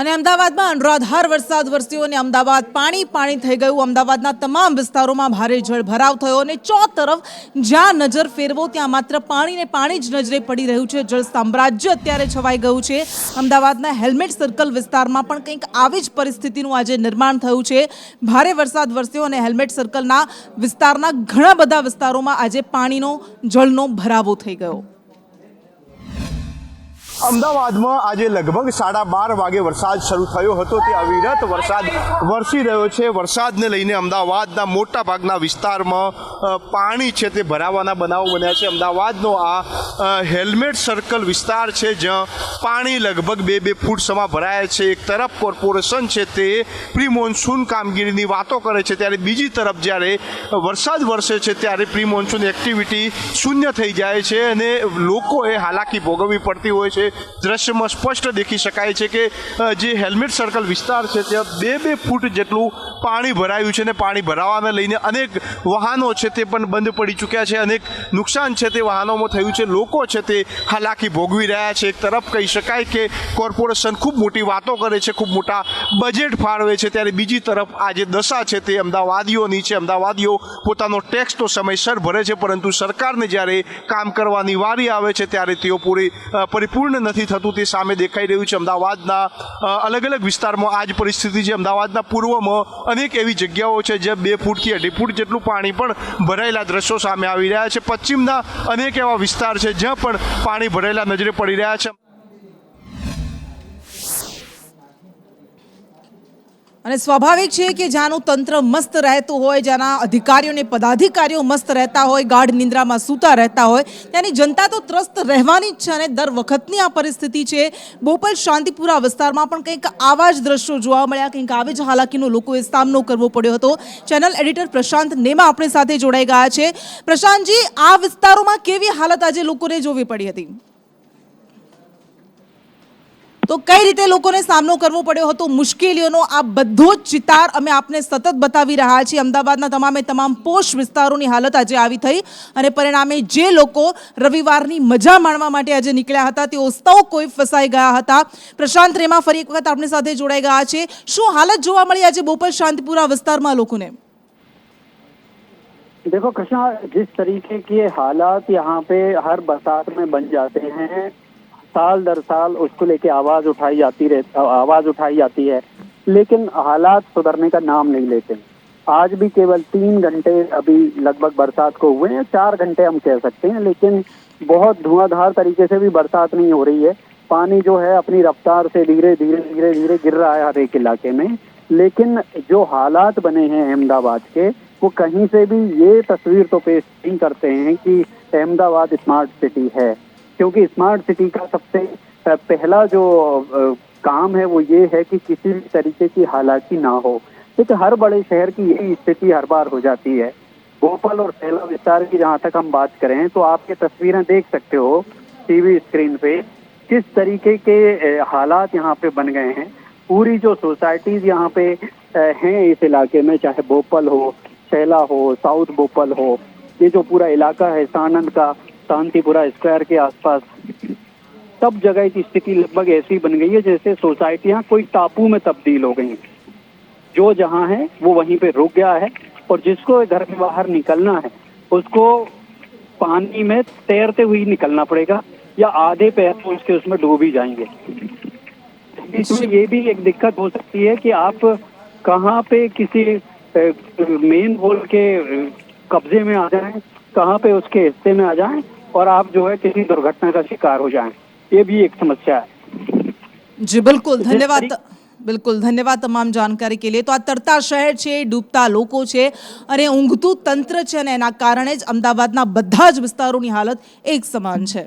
અને અમદાવાદમાં અનરાધાર વરસાદ વરસ્યો અને અમદાવાદ પાણી પાણી થઈ ગયું. અમદાવાદના તમામ વિસ્તારોમાં ભારે જળભરાવ થયો અને ચો તરફ જ્યાં નજર ફેરવો, ત્યાં માત્ર પાણીને પાણી જ નજરે પડી રહ્યું છે. જળ સામ્રાજ્ય અત્યારે છવાઈ ગયું છે. અમદાવાદના હેલ્મેટ સર્કલ વિસ્તારમાં પણ કંઈક આવી જ પરિસ્થિતિનું આજે નિર્માણ થયું છે. ભારે વરસાદ વરસ્યો અને હેલ્મેટ સર્કલના વિસ્તારના ઘણા બધા વિસ્તારોમાં આજે પાણીનો, જળનો ભરાવો થઈ ગયો. અમદાવાદમાં આજે લગભગ સાડા બાર વાગે વરસાદ શરૂ થયો હતો. તે અવિરત વરસાદ વરસી રહ્યો છે. વરસાદને લઈને અમદાવાદના મોટા ભાગના વિસ્તારમાં પાણી છે તે ભરાવાના બનાવો બન્યા છે. અમદાવાદનો આ હેલ્મેટ સર્કલ વિસ્તાર છે, જ્યાં પાણી લગભગ બે બે ફૂટ સમા ભરાયા છે. એક તરફ કોર્પોરેશન છે તે પ્રી મોન્સૂન કામગીરીની વાતો કરે છે, ત્યારે બીજી તરફ જ્યારે વરસાદ વરસે છે, ત્યારે પ્રી મોન્સૂન એક્ટિવિટી શૂન્ય થઈ જાય છે અને લોકોએ હાલાકી ભોગવવી પડતી હોય છે. દ્રશ્યમાં સ્પષ્ટ દેખી શકાય છે કે જે હેલ્મેટ સર્કલ વિસ્તાર છે, ત્યાં બે બે ફૂટ જેટલું પાણી ભરાયું છે અને પાણી ભરાવાને લઈને અનેક વાહનો છે તે પણ બંધ પડી ચૂક્યા છે. અનેક નુકસાન છે તે વાહનોમાં થયું છે. લોકો છે તે હાલાકી ભોગવી રહ્યા છે. એક તરફ કહી શકાય કે કોર્પોરેશન ખૂબ મોટી વાતો કરે છે, ખૂબ મોટા બજેટ ફાળવે છે. ત્યારે બીજી તરફ આ જે દશા છે તે અમદાવાદીઓની છે. અમદાવાદીઓ પોતાનો ટેક્સ તો સમયસર ભરે છે, પરંતુ સરકારને જ્યારે કામ કરવાની વારી આવે છે, ત્યારે તેઓ પૂરી પરિપૂર્ણ નથી થતું તે સામે દેખાઈ રહ્યું છે. અમદાવાદના અલગ અલગ વિસ્તારમાં આ જ પરિસ્થિતિ છે. અમદાવાદના પૂર્વમાં અનેક એવી જગ્યાઓ છે જ્યાં બે ફૂટથી અઢી ફૂટ જેટલું પાણી પણ ભરાયેલા દ્રશ્યો સામે આવી રહ્યા છે. પશ્ચિમના અનેક એવા વિસ્તાર છે જ્યાં પણ પાણી ભરાયેલા નજરે પડી રહ્યા છે. અને સ્વાભાવિક છે કે જ્યાંનું તંત્ર મસ્ત રહેતું હોય, જ્યાંના અધિકારીઓને પદાધિકારીઓ મસ્ત રહેતા હોય, ગાઢ નિંદ્રામાં સૂતા રહેતા હોય, ત્યાંની જનતા તો ત્રસ્ત રહેવાની જ છે અને દર વખતની આ પરિસ્થિતિ છે. બોપલ શાંતિપુરા વિસ્તારમાં પણ કંઈક આવા જ દ્રશ્યો જોવા મળ્યા, કંઈક આવી જ હાલાકીનો લોકોએ સામનો કરવો પડ્યો હતો. ચેનલ એડિટર પ્રશાંત નેમા આપણી સાથે જોડાઈ ગયા છે. પ્રશાંતજી, આ વિસ્તારોમાં કેવી હાલત આજે લોકોને જોવી પડી હતી? તો કઈ રીતે લોકોને સામનો કરવો પડ્યો હતો મુશ્કેલીઓનો આ બધો જ ચિતાર અમે આપને સતત બતાવી રહ્યા છીએ અમદાવાદના તમામે તમામ પોશ વિસ્તારોની હાલત આજે આવી થઈ અને પરિણામે જે લોકો રવિવારની મજા માણવા માટે આજે નીકળ્યા હતા તેઓ સૌ કોઈ ફસાઈ ગયા હતા પ્રશાંત રેમા ફરી એક વખત આપણી સાથે જોડાઈ ગયા છે શું હાલત જોવા મળી આજે બોપલ શાંતિપુરા વિસ્તારમાં લોકોને देखो कृष्णा जिस तरीके के हालात यहाँ पे हर बरसात में बन जाते हैं साल दर साल उसको लेके आवाज़ उठाई जाती रह, आवाज़ उठाई जाती है। लेकिन हालात सुधरने का नाम नहीं लेते। आज भी केवल तीन घंटे अभी लगभग बरसात को हुए हैं, चार घंटे हम कह सकते हैं, लेकिन बहुत धुआंधार तरीके से भी बरसात नहीं हो रही है। पानी जो है अपनी रफ्तार से धीरे धीरे धीरे धीरे गिर रहा है हर एक इलाके में। लेकिन जो हालात बने हैं अहमदाबाद के, वो कहीं से भी ये तस्वीर तो पेश नहीं करते हैं कि अहमदाबाद स्मार्ट सिटी है। क्योंकि स्मार्ट सिटी का सबसे पहला जो काम है वो ये है कि किसी भी तरीके की हालाकी ना हो। क्योंकि हर बड़े शहर की यही स्थिति हर बार हो जाती है। भोपाल और सैला विस्तार की जहाँ तक हम बात करें तो आप ये तस्वीरें देख सकते हो टीवी स्क्रीन पे, किस तरीके के हालात यहाँ पे बन गए हैं। पूरी जो सोसाइटीज यहाँ पे हैं इस इलाके में, चाहे भोपाल हो, सैला हो, साउथ भोपाल हो, ये जो पूरा इलाका है, सानंद का शांतिपुरा स्क्वायर के आसपास। सब जगह की स्थिति लगभग ऐसी बन गई है जैसे सोसाइटियाँ कोई टापू में तब्दील हो गई। हैं जो जहाँ है वो वहीं पे रुक गया है और जिसको घर के बाहर निकलना है उसको पानी में तैरते हुए निकलना पड़ेगा या आधे पैर तो उसके उसमें डूब ही जाएँगे। इसमें ये भी एक दिक्कत हो सकती है कि आप कहाँ पे किसी मेन रोड के कब्जे में आ जाएँ कहाँ पे उसके हिस्से में आ जाएँ और आप जो है किसी दुर्घटना का शिकार हो जाएं ये भी एक समस्या है જી બિલકુલ જે ધન્યવાદ તરી- બિલકુલ ધન્યવાદ તમામ જાણકારી કે લીએ તો આ તરતા શહેર છે ડૂબતા લોકો છે અને ઊંઘતું તંત્ર છે અને એના કારણે જ અમદાવાદના બધા જ વિસ્તારોની હાલત એક સમાન છે